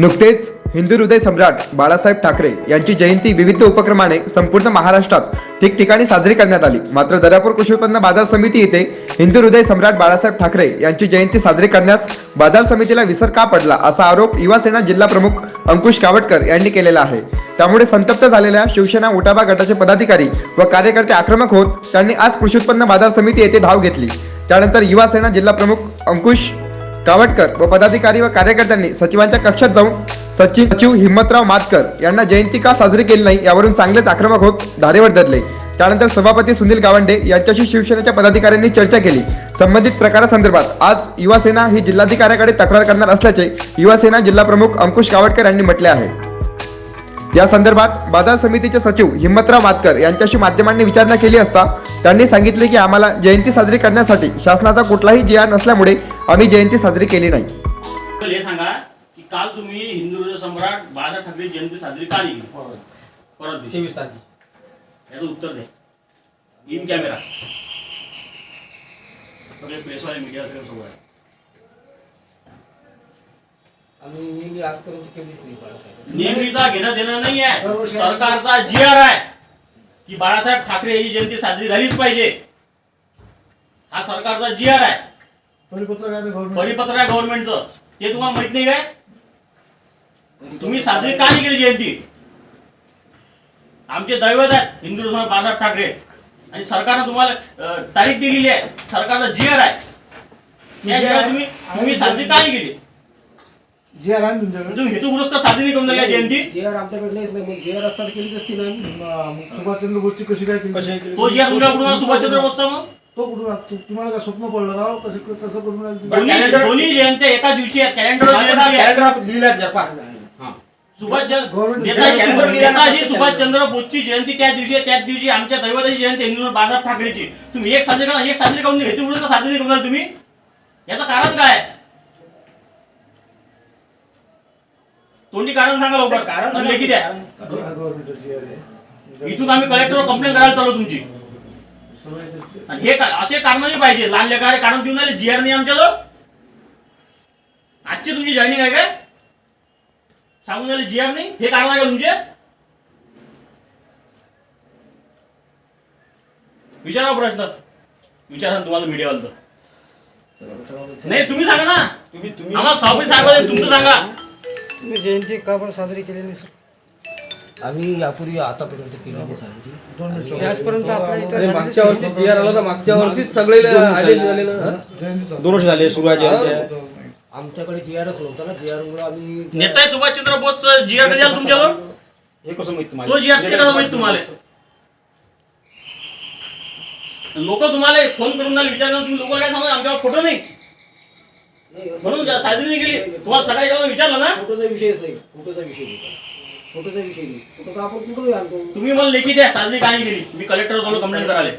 नुकतेच हिंदू हृदय सम्राट बाळासाहेब ठाकरे यांची जयंती विविध उपक्रमाने संपूर्ण महाराष्ट्रात ठिकठिकाणी साजरी करण्यात आली. मात्र दर्यापूर कृषी उत्पन्न बाजार समिती येथे हिंदू हृदय सम्राट बाळासाहेब ठाकरे यांची जयंती साजरी करण्यास बाजार समितीला विसर का पडला असा आरोप युवा सेना जिल्हा प्रमुख अंकुश कावटकर यांनी केलेला आहे. त्यामुळे संतप्त झालेल्या शिवसेना उठाबा गटाचे पदाधिकारी व कार्यकर्ते आक्रमक होत त्यांनी आज कृषी उत्पन्न बाजार समिती येथे धाव घेतली. त्यानंतर युवा सेना जिल्हा प्रमुख अंकुश कावटकर व पदाधिकारी व कार्यकर्त्यांनी सचिवांच्या कक्षात जाऊन सचिव सचिव हिम्मतराव मातकर यांना जयंती का साजरी केली नाही यावरून चांगलेच आक्रमक होत धारेवर धरले. त्यानंतर सभापती सुनील गावंडे यांच्याशी शिवसेनेच्या पदाधिकाऱ्यांनी चर्चा केली. संबंधित प्रकारासंदर्भात आज युवासेना ही जिल्हाधिकाऱ्याकडे तक्रार करणार असल्याचे युवासेना जिल्हाप्रमुख अंकुश गावटकर यांनी म्हटले आहे. या संदर्भात बाजार समितीचे सचिव हिम्मतराव मातकर यांच्याशी माध्यमांनी विचारणा केली असता त्यांनी सांगितले की आम्हाला जयंती साजरी करण्यासाठी शासनाचा कुठलाही जी आर नसल्यामुळे आम्ही जयंती साजरी केली नाही. हे सांगा की काल तुम्ही हिंदू सम्राट बाळासाहेब ठाकरे जयंती साजरी का नाही केली? परत. तेवीस तारखे याचं उत्तर द्या. इन कॅमेरा सगळे प्रेसवाले मीडिया सगळे सोबत आम्ही नेहमी आजपर्यंत कधीच नाही बाळासाहेब. नेहमीचा घेणं देणं नाही आहे. सरकारचा जी आर आहे की बाळासाहेब ठाकरे ही जयंती साजरी झालीच पाहिजे. हा सरकारचा जी आर आहे. परिपत्रक आहे गव्हर्नमेंट परिपत्र आहे गव्हर्नमेंटचं ते तुम्हाला माहीत नाही काय? तुम्ही साजरी का नाही केली जयंती? आमचे दैवत आहेत हिंदू धर्म बाळासाहेब ठाकरे. आणि सरकारनं तुम्हाला अं, तारीख दिलेली आहे. सरकारचा जी आर आहे त्या जी तुम्ही तुम्ही साजरी का नाही केली? जी आर आहे साजरी नाही करून जयंती जे आर आमच्याकडे नाहीच नाही मग जे आर असतात केलीच असती ना आम्ही. मग सुभाषचंद्र बोसची कशी काय केली कशी केली? तो जी आर तुमच्याकडून आला सुभाषचंद्र बोसचा मग तो कुठून आला? तु- तुम्हाला काय स्वप्न पडलं का हो? कसं कसं करून? दोन्ही कॅलेंडर- दोन्ही जयंत्या एका दिवशी आहेत आहे. हा. Government- नेताजी लिहिलं सुभाषचंद्र बोसची जयंती त्या दिवशी आहे, त्याच दिवशी आमच्या दैवताची जयंती हिंदू बाळासाहेब ठाकरेची तुम्ही एक साजरी करा एक साजरी करून हेतू विरुद्ध साजरी करून राहिले तुम्ही याचं कारण काय आहे? तोंडी कारण सांगा लवकर. कारण कारण लेखी द्या. हा, इथून आम्ही कलेक्टरवर कंप्लेंट करायला चालू तुमची. आणि हे का- असे कारण नाही पाहिजे. लहान लेखारे कारण देऊन आले जी आर नाही आमच्याजवळ. आजची तुमची जॉईनिंग आहे काय? सांगून आले जी आर नाही. हे कारण आहे का तुमचे? विचारा प्रश्न. विचारा ना तुम्हाला मीडियावालं नाही तुम्ही सांगा ना. तुम्ही तुम्ही आम्हाला सभापती सांगा तुमचं सांगा. तुम्ही जयंती का बरं साजरी केली नाही सर आम्ही यापूर्वी आतापर्यंत केली नाही साजरी. आणि आजपर्यंत आपल्या इथं आणि झालेली मागच्या वर्षी जी आर आला ना मागच्या वर्षी सगळे आदेश झाले. ना हा? दोन वर्ष झाले सुरू आहे. जयंती आमच्याकडे जी आरच नव्हता ना जी आर मुळे आम्ही नेता सुभाषचंद्र बोस जी आर हे कसं माहीत तुम्हाला. तो जी आर कसं माहीत तुम्हाला. लोक तुम्हाला फोन करून विचारणार तुम्ही लोक काय सांगा आमच्यावर फोटो नाही. म्हणून साजरी नाही केली तुम्हाला सकाळी जेव्हा विचारलं ना फोटोचा विषयच नाही फोटोचा विषय नाही. फोटोचा विषय नाही. फोटो तर आपण कुठून आणतो. तुम्ही मला लेखी द्या साजरी का नाही केली? मी कलेक्टर जवळ कंप्लेंट करायला